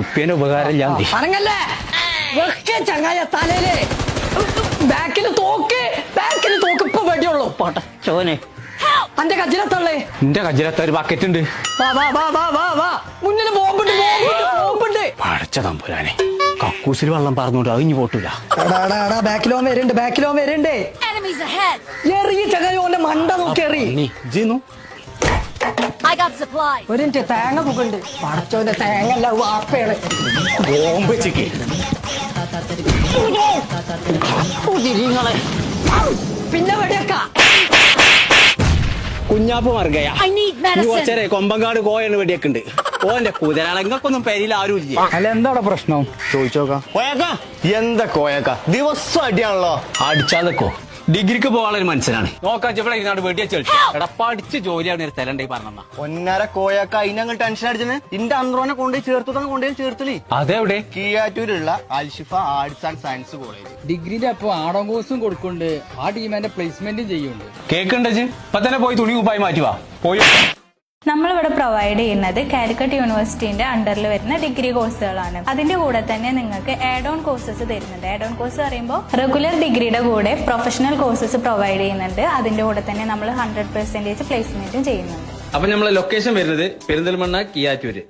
ഉറുപ്പ്യന്റെ ഉപകാരം ഞാൻ പറഞ്ഞല്ലേ? വെക്കെ ചങ്ങായ തലയിൽ. ബാക്കിൽ തോക്ക്. ബാക്കിൽ തോക്ക് ഇപ്പൊ വെടിയുള്ളൂ. ചോനെ. അന്റെ കജിലത്തള്ളേ എന്റെ കജിലത്ത ഒരു ബക്കറ്റ് ഉണ്ട്. വാ വാ വാ വാ വാ വാ. മുന്നിൽ ബോംബുണ്ട് ബോംബുണ്ട് ബോംബുണ്ട്. പടച്ച തമ്പുരാനെ കക്കൂസിൽ വെള്ളം പറഞ്ഞോണ്ട് അത് ഇനി എടാ ബാക്കിലോ വരുന്നുണ്ട് ബാക്കിലോ വരുന്നുണ്ട്. എറിയ ചങ്ങായി ഓന്റെ മണ്ട നോക്കി എറി. ജിന്നു! ഒരു മിനിറ്റ് തേങ്ങ പുകുണ്ട് പടച്ചോന്റെ തേങ്ങ അല്ല വാപ്പയാണ് ബോംബ് ചിക്ക്. പിന്നെ വെടിയൊക്ക കുഞ്ഞാപ്പ് മറുകയാ! കൊച്ചരെ കൊമ്പങ്കാട് കോയാണ് വെടിയൊക്കെണ്ട് ഓന്റെ കുതിരളങ്ങൾക്കൊന്നും പേരിൽ ആരും ഇല്ല. അല്ല എന്താടാ പ്രശ്നം? ചോദിച്ചോക്കാം. കോയക്ക? എന്താ കോയക്ക? ദിവസം അടിയാണല്ലോ. അടിച്ചാൽ നിക്കോ? ഡിഗ്രിക്ക് പോകാനുള്ള ഒരു മനുഷ്യനാണ്. നോക്കാം ഇവിടെ ഇരുന്നാട് വെടിയ ചെളിച്ചു എടാ പഠിച്ച് ജോലിയാണ് ഒരു തരണ്ടേ പറഞ്ഞ ഒന്നര കോയക്ക അതിനങ്ങൾ ടെൻഷൻ അടിച്ചത് ഇന്റെ അന്ത്രോനെ കൊണ്ടുപോയി ചേർത്തതാണ് കൊണ്ടുപോയി ചേർത്തില്ലേ? അതെവിടെ കീയാറ്റൂരുള്ള Alshifa arts and science college ഡിഗ്രിന്റെ അപ്പൊ ആടോ കോഴ്സും കൊടുക്കുന്നുണ്ട്. ആ ടീമിന്റെ പ്ലേസ്മെന്റും ചെയ്യുന്നുണ്ട്. കേക്കുണ്ടച്ച് ഇപ്പൊ തന്നെ പോയി തുണി കൂപ്പായി മാറ്റുവാ. പോയി. നമ്മളിവിടെ പ്രൊവൈഡ് ചെയ്യുന്നത് കാലിക്കറ്റ് യൂണിവേഴ്സിറ്റിന്റെ അണ്ടറിൽ വരുന്ന ഡിഗ്രി കോഴ്സുകളാണ് അതിന്റെ കൂടെ തന്നെ നിങ്ങൾക്ക് ആഡ് ഓൺ കോഴ്സസ് തരുന്നുണ്ട് ആഡ് ഓൺ കോഴ്സ് പറയുമ്പോൾ റെഗുലർ ഡിഗ്രിയുടെ കൂടെ പ്രൊഫഷണൽ കോഴ്സസ് പ്രൊവൈഡ് ചെയ്യുന്നുണ്ട്. അതിന്റെ കൂടെ തന്നെ നമ്മൾ ഹൺഡ്രഡ് പെർസെന്റേജ് പ്ലേസ്മെന്റും ചെയ്യുന്നുണ്ട്. അപ്പൊ നമ്മളെ ലൊക്കേഷൻ വരുന്നത് പെരിന്തൽമണ്ണ കിയാറ്റൂര്.